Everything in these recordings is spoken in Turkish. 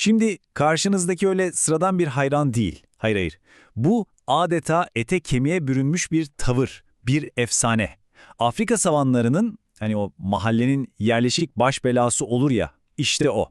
Şimdi karşınızdaki öyle sıradan bir hayran değil. Hayır hayır. Bu adeta ete kemiğe bürünmüş bir tavır, bir efsane. Afrika savanlarının hani o mahallenin yerleşik baş belası olur ya, işte o.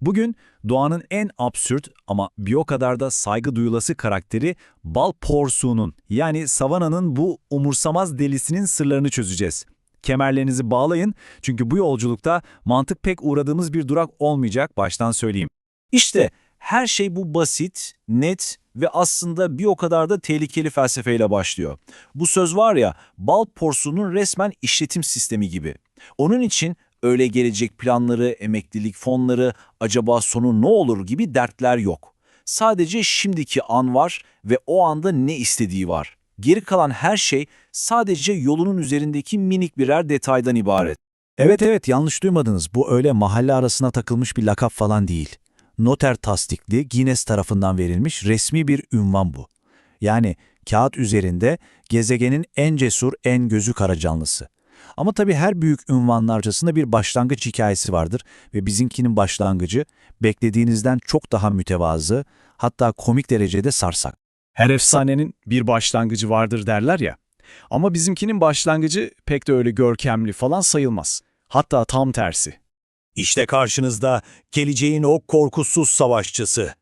Bugün doğanın en absürt ama bir o kadar da saygı duyulası karakteri bal porsuğunun yani savananın bu umursamaz delisinin sırlarını çözeceğiz. Kemerlerinizi bağlayın çünkü bu yolculukta mantık pek uğradığımız bir durak olmayacak baştan söyleyeyim. İşte her şey bu basit, net ve aslında bir o kadar da tehlikeli felsefeyle başlıyor. Bu söz var ya, bal porsuğunun resmen işletim sistemi gibi. Onun için öyle gelecek planları, emeklilik fonları, acaba sonu ne olur gibi dertler yok. Sadece şimdiki an var ve o anda ne istediği var. Geri kalan her şey sadece yolunun üzerindeki minik birer detaydan ibaret. Evet evet yanlış duymadınız. Bu öyle mahalle arasına takılmış bir lakap falan değil. Noter tasdikli Guinness tarafından verilmiş resmi bir ünvan bu. Yani kağıt üzerinde gezegenin en cesur, en gözü kara canlısı. Ama tabii her büyük ünvanın arkasında bir başlangıç hikayesi vardır ve bizimkinin başlangıcı beklediğinizden çok daha mütevazı, hatta komik derecede sarsak. Her efsanenin bir başlangıcı vardır derler ya. Ama bizimkinin başlangıcı pek de öyle görkemli falan sayılmaz. Hatta tam tersi. İşte karşınızda geleceğin o korkusuz savaşçısı.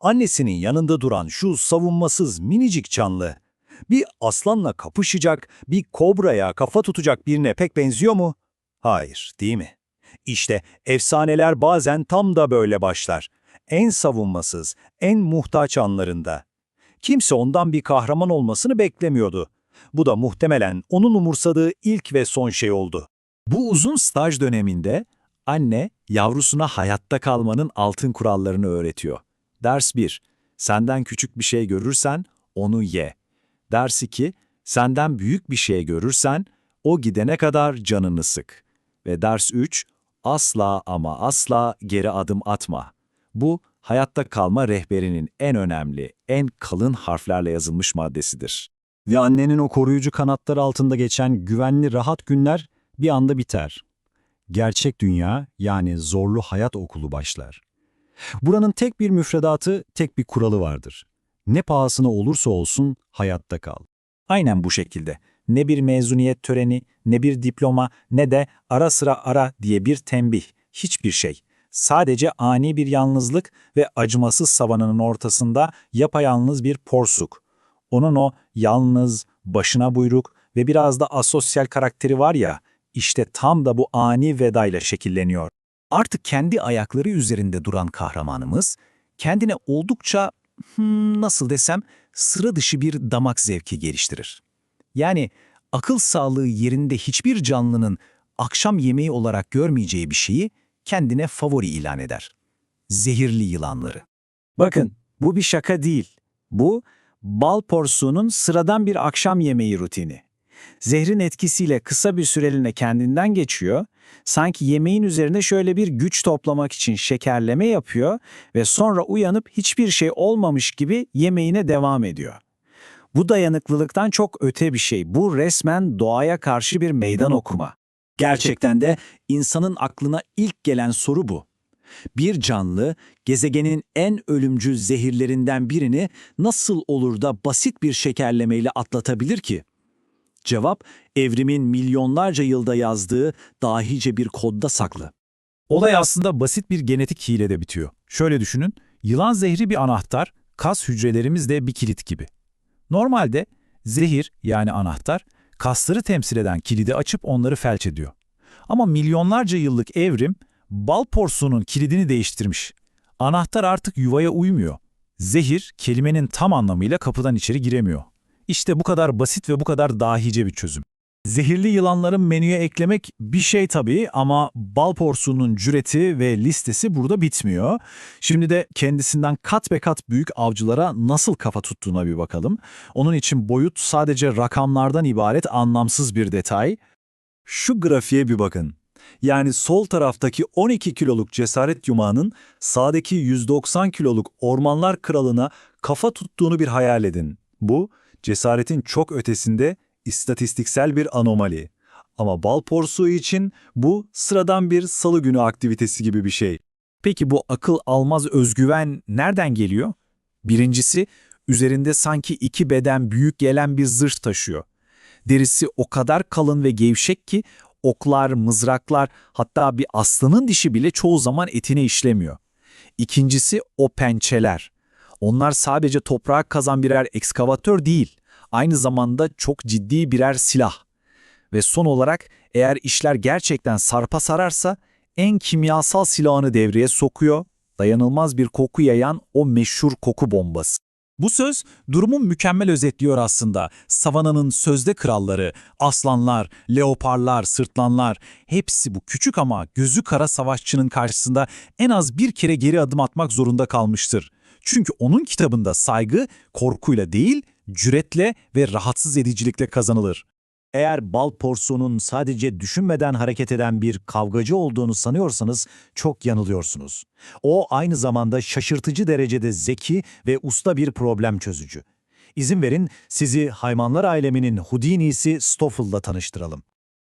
Annesinin yanında duran şu savunmasız minicik canlı. Bir aslanla kapışacak, bir kobraya kafa tutacak birine pek benziyor mu? Hayır, değil mi? İşte efsaneler bazen tam da böyle başlar. En savunmasız, en muhtaç anlarında. Kimse ondan bir kahraman olmasını beklemiyordu. Bu da muhtemelen onun umursadığı ilk ve son şey oldu. Bu uzun staj döneminde anne yavrusuna hayatta kalmanın altın kurallarını öğretiyor. Ders 1. Senden küçük bir şey görürsen onu ye. Ders 2. Senden büyük bir şey görürsen o gidene kadar canını sık. Ve ders 3. Asla ama asla geri adım atma. Bu hayatta kalma rehberinin en önemli, en kalın harflerle yazılmış maddesidir. Ve annenin o koruyucu kanatları altında geçen güvenli rahat günler bir anda biter. Gerçek dünya yani zorlu hayat okulu başlar. Buranın tek bir müfredatı, tek bir kuralı vardır. Ne pahasına olursa olsun hayatta kal. Aynen bu şekilde. Ne bir mezuniyet töreni, ne bir diploma, ne de ara sıra ara diye bir tembih. Hiçbir şey. Sadece ani bir yalnızlık ve acımasız savananın ortasında yapayalnız bir porsuk. Onun o yalnız, başına buyruk ve biraz da asosyal karakteri var ya, işte tam da bu ani vedayla şekilleniyor. Artık kendi ayakları üzerinde duran kahramanımız, kendine oldukça, hmm, nasıl desem, sıra dışı bir damak zevki geliştirir. Yani akıl sağlığı yerinde hiçbir canlının akşam yemeği olarak görmeyeceği bir şeyi kendine favori ilan eder. Zehirli yılanları. Bakın, bu bir şaka değil. Bu, bal porsuğunun sıradan bir akşam yemeği rutini. Zehrin etkisiyle kısa bir süreliğine kendinden geçiyor, sanki yemeğin üzerine şöyle bir güç toplamak için şekerleme yapıyor ve sonra uyanıp hiçbir şey olmamış gibi yemeğine devam ediyor. Bu dayanıklılıktan çok öte bir şey. Bu resmen doğaya karşı bir meydan okuma. Gerçekten de insanın aklına ilk gelen soru bu. Bir canlı, gezegenin en ölümcül zehirlerinden birini nasıl olur da basit bir şekerlemeyle atlatabilir ki? Cevap, evrimin milyonlarca yılda yazdığı dahice bir kodda saklı. Olay aslında basit bir genetik hilede bitiyor. Şöyle düşünün, yılan zehri bir anahtar, kas hücrelerimiz de bir kilit gibi. Normalde zehir yani anahtar, kasları temsil eden kilidi açıp onları felç ediyor. Ama milyonlarca yıllık evrim, bal porsuğunun kilidini değiştirmiş. Anahtar artık yuvaya uymuyor. Zehir, kelimenin tam anlamıyla kapıdan içeri giremiyor. İşte bu kadar basit ve bu kadar dahice bir çözüm. Zehirli yılanların menüye eklemek bir şey tabii ama bal porsuğunun cüreti ve listesi burada bitmiyor. Şimdi de kendisinden kat be kat büyük avcılara nasıl kafa tuttuğuna bir bakalım. Onun için boyut sadece rakamlardan ibaret anlamsız bir detay. Şu grafiğe bir bakın. Yani sol taraftaki 12 kiloluk cesaret yumağının sağdaki 190 kiloluk ormanlar kralına kafa tuttuğunu bir hayal edin. Bu, cesaretin çok ötesinde istatistiksel bir anomali. Ama bal porsuğu için bu sıradan bir salı günü aktivitesi gibi bir şey. Peki bu akıl almaz özgüven nereden geliyor? Birincisi, üzerinde sanki iki beden büyük gelen bir zırh taşıyor. Derisi o kadar kalın ve gevşek ki oklar, mızraklar hatta bir aslanın dişi bile çoğu zaman etine işlemiyor. İkincisi o pençeler. Onlar sadece toprağa kazan birer ekskavatör değil, aynı zamanda çok ciddi birer silah. Ve son olarak eğer işler gerçekten sarpa sararsa en kimyasal silahını devreye sokuyor, dayanılmaz bir koku yayan o meşhur koku bombası. Bu söz durumu mükemmel özetliyor aslında. Savananın sözde kralları, aslanlar, leoparlar, sırtlanlar hepsi bu küçük ama gözü kara savaşçının karşısında en az bir kere geri adım atmak zorunda kalmıştır. Çünkü onun kitabında saygı korkuyla değil, cüretle ve rahatsız edicilikle kazanılır. Eğer bal porsuğunun sadece düşünmeden hareket eden bir kavgacı olduğunu sanıyorsanız çok yanılıyorsunuz. O aynı zamanda şaşırtıcı derecede zeki ve usta bir problem çözücü. İzin verin sizi hayvanlar aleminin Houdini'si Stoffel'la tanıştıralım.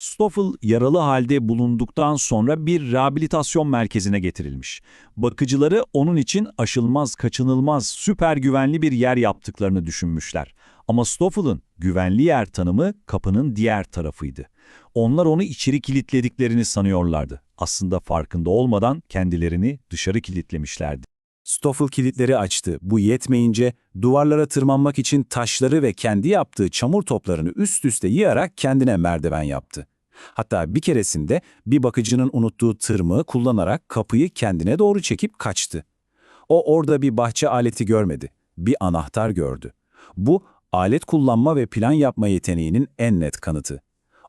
Stoffel yaralı halde bulunduktan sonra bir rehabilitasyon merkezine getirilmiş. Bakıcıları onun için aşılmaz, kaçınılmaz, süper güvenli bir yer yaptıklarını düşünmüşler. Ama Stoffel'ın güvenli yer tanımı kapının diğer tarafıydı. Onlar onu içeri kilitlediklerini sanıyorlardı. Aslında farkında olmadan kendilerini dışarı kilitlemişlerdi. Stoffel kilitleri açtı. Bu yetmeyince duvarlara tırmanmak için taşları ve kendi yaptığı çamur toplarını üst üste yığarak kendine merdiven yaptı. Hatta bir keresinde bir bakıcının unuttuğu tırmığı kullanarak kapıyı kendine doğru çekip kaçtı. O orada bir bahçe aleti görmedi. Bir anahtar gördü. Bu alet kullanma ve plan yapma yeteneğinin en net kanıtı.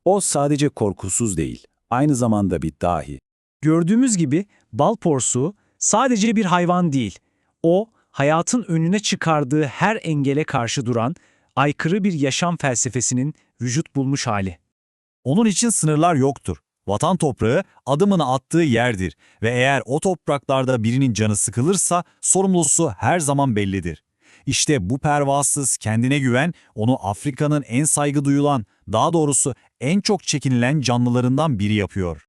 O sadece korkusuz değil, aynı zamanda bir dahi. Gördüğümüz gibi bal porsuğu sadece bir hayvan değil. O, hayatın önüne çıkardığı her engele karşı duran, aykırı bir yaşam felsefesinin vücut bulmuş hali. Onun için sınırlar yoktur. Vatan toprağı adımını attığı yerdir ve eğer o topraklarda birinin canı sıkılırsa sorumlusu her zaman bellidir. İşte bu pervasız kendine güven onu Afrika'nın en saygı duyulan, daha doğrusu en çok çekinilen canlılarından biri yapıyor.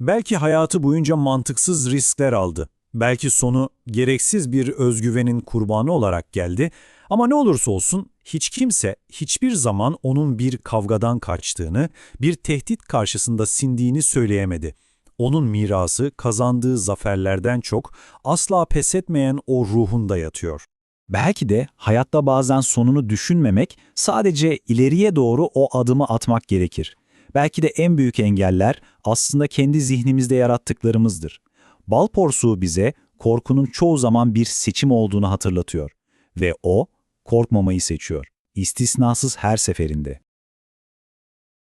Belki hayatı boyunca mantıksız riskler aldı. Belki sonu gereksiz bir özgüvenin kurbanı olarak geldi. Ama ne olursa olsun hiç kimse hiçbir zaman onun bir kavgadan kaçtığını, bir tehdit karşısında sindiğini söyleyemedi. Onun mirası kazandığı zaferlerden çok asla pes etmeyen o ruhunda yatıyor. Belki de hayatta bazen sonunu düşünmemek, sadece ileriye doğru o adımı atmak gerekir. Belki de en büyük engeller aslında kendi zihnimizde yarattıklarımızdır. Bal porsuğu bize korkunun çoğu zaman bir seçim olduğunu hatırlatıyor. Ve o, korkmamayı seçiyor. İstisnasız her seferinde.